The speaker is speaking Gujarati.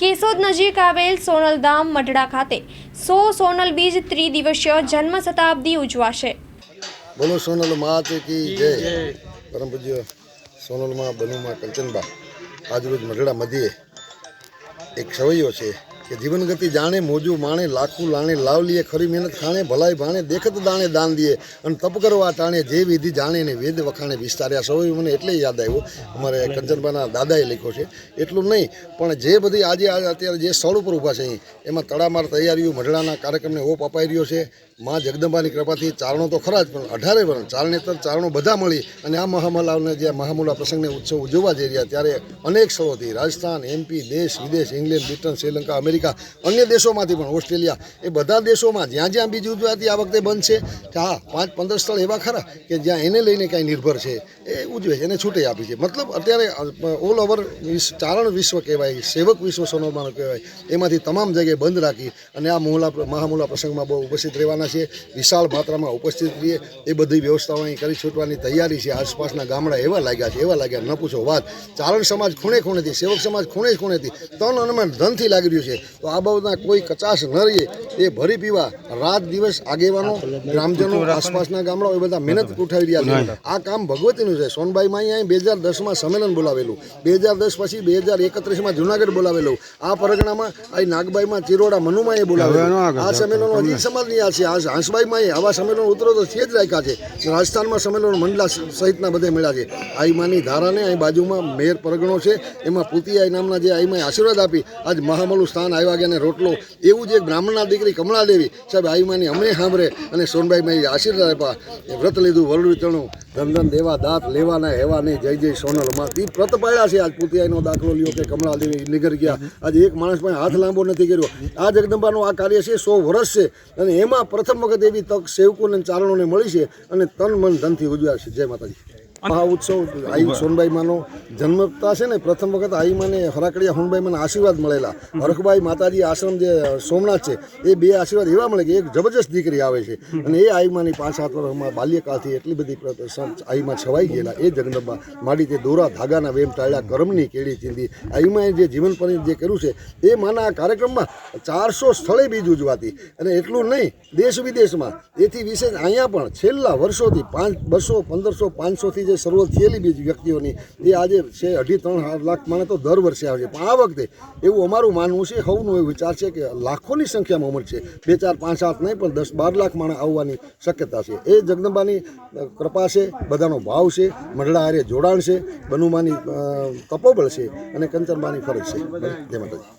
કેશોદ નજીક આવેલ સોનલધામ મઢડા ખાતે સો સોનલ બીજ ત્રિદિવસીય જન્મ શતાબ્દી ઉજવાશે. બોલો સોનલ માત કી જય. પરમ પૂજ્ય સોનલમાં બનુમાં કંચનબા. આજરોજ મઢડા મધ્યે એક સવૈયો છે. કે જીવન ગતિ જાણે, મોજું માણે, લાખું લાણે લાવલીએ ખરી મહેનત ખાણે, ભલાઈ ભાણે, દેખત દાણે દાન દીએ અને તપ કરવા ટાણે જે વિધિ જાણે ને વેદ વખાણે વિસ્તાર્યા. સૌ મને એટલે યાદ આવ્યો. અમારે કંચનબાના દાદાએ લખ્યો છે. એટલું નહીં, પણ જે બધી આજે અત્યારે જે સ્થળ ઉપર ઊભા છે અહીં, એમાં તડામાર તૈયારીઓ, મઢડાના કાર્યક્રમને ઓપ અપાઈ રહ્યો છે. મા જગદંબાની કૃપાથી ચારણો તો ખરા જ, પણ અઢારે વર્ષ ચારણેતર ચારણો બધા મળી અને આ મહામલાઓને જે મહામુલા પ્રસંગને ઉત્સવ ઉજવવા જઈ રહ્યા, ત્યારે અનેક સ્થળોથી રાજસ્થાન એમપી દેશ, વિદેશ, ઇંગ્લેન્ડ, બ્રિટન, શ્રીલંકા, અમેરિકા અન્ય દેશોમાંથી પણ, ઓસ્ટ્રેલિયા, એ બધા દેશોમાં જ્યાં જ્યાં બીજી ઉજવાતી આ વખતે બંધ છે, કે હા, પાંચ પંદર સ્થળ એવા ખરા કે જ્યાં એને લઈને કાંઈ નિર્ભર છે, એ ઉજવે છે, એને છૂટી આપી છે. મતલબ અત્યારે ઓલ ઓવર ચારણ વિશ્વ કહેવાય, સેવક વિશ્વ સોનલમાનો કહેવાય, એમાંથી તમામ જગ્યાએ બંધ રાખી અને આ મોહલા મહામોલા પ્રસંગમાં બહુ ઉપસ્થિત રહેવાના છે વિશાળ માત્રામાં ઉપસ્થિત રહીએ, એ બધી વ્યવસ્થાઓ અહીં કરી છૂટવાની તૈયારી છે, આસપાસના ગામડા એવા લાગ્યા છે, એવા લાગ્યા, ન પૂછો વાત. ચારણ સમાજ ખૂણે ખૂણેથી, સેવક સમાજ ખૂણે ખૂણેથી, તન અનુમાન ધનથી લાગી રહ્યું છે. તો આ બાબતના કોઈ કચાશ ન રહીએ. એ ભરી પીવા રાત દિવસ આગેવાનો ગ્રામજનો આસપાસના ગામડાઓ એ બધા મહેનત ઉઠાવી રહ્યા છે. આ કામ ભગવતીનું છે. સોનબાઈમાં અહીંયા બે હજાર દસમાં સંમેલન બોલાવેલું. બે હજાર દસ પછી બે હજાર એકત્રીસમાં જુનાગઢ બોલાવેલું. આ પરગણામાં અહીં નાગબાઈમાં ચિરોડા મનુમાએ બોલાવેલું. આ સંમેલનો હજી સમાજની આ છે. આ હાંસબાઈમાં એ આવા સંમેલનો ઉતરો તો છે જ રાખ્યા છે. રાજસ્થાનમાં સંમેલનો મંડલા સહિતના બધે મળ્યા છે. આઈમાની ધારાને અહીં બાજુમાં મેયર પરગણો છે. એમાં પુતિયાઈ નામના જે આઈમાએ આશીર્વાદ આપી આજ મહામલું સ્થાન આવ્યા ગયા ને રોટલો. એવું જ એક બ્રાહ્મણના દીકરી કમળાદેવી સાહેબ આઈમાની અમને સાંભળે અને સોનબાઈમાં આશીર્વાદ આપ્યા. એ વ્રત લીધું વરડું ચણું. ધન દેવા દાંત લેવાના હેવા નહીં. જય જય સોનલમાં એ વ્રત પાડ્યા છે. આજ પુતિયાઈનો દાખલો લ્યો કે કમળાદેવી નિગર ગયા. આજે એક માણસ પાસે હાથ લાંબો નથી કર્યો. આ જગદંબાનું આ કાર્ય છે, સો વર્ષ છે. અને એમાં પ્રથમ વખત એવી તક સેવકોને ચારણોને મળી છે અને તન મન ધનથી ઉજવ્યા છે. જય માતાજી. મહા ઉત્સવ આઈ સોનબાઈ માનો જન્મતા છે ને પ્રથમ વખત આઈમાને હરાકડિયા હોનબાઈ મને આશીર્વાદ મળેલા. હરખબાઈ માતાજી આશ્રમ જે સોમનાથ છે એ બે આશીર્વાદ એવા મળે કે એક જબરજસ્ત દીકરી આવે છે. અને એ આઈમાની પાંચ સાત વર્ષમાં બાલ્યકાળથી એટલી બધી આઈમાં છવાઈ ગયેલા. એ જગદંબા માડી તે દોરા ધાગાના વેમ ટાળ્યા કરમની કેળી ચીંધી. આઈમાએ જે જીવન પર જે કર્યું છે એ માના આ કાર્યક્રમમાં ચારસો સ્થળે બીજ ઉજવાતી. અને એટલું નહીં દેશ વિદેશમાં. એથી વિશેષ અહીંયા પણ છેલ્લા વર્ષોથી પાંચ બસો પંદરસો પાંચસોથી જે શરૂઆત થયેલી બીજ વ્યક્તિઓની, એ આજે છે અઢી ત્રણ લાખ માણે તો દર વર્ષે આવે છે. પણ આ વખતે એવું અમારું માનવું છે, સૌનું એવું વિચાર છે કે લાખોની સંખ્યામાં ઉંમર છે. બે ચાર પાંચ સાત નહીં, પણ દસ બાર લાખ માણસ આવવાની શક્યતા છે. એ જગદંબાની કૃપા છે, બધાનો ભાવ છે, મંડળા હારે જોડાણ છે, બનુમાની તપોબળ છે અને કંચનબાની ફરજ છે. જય માતાજી.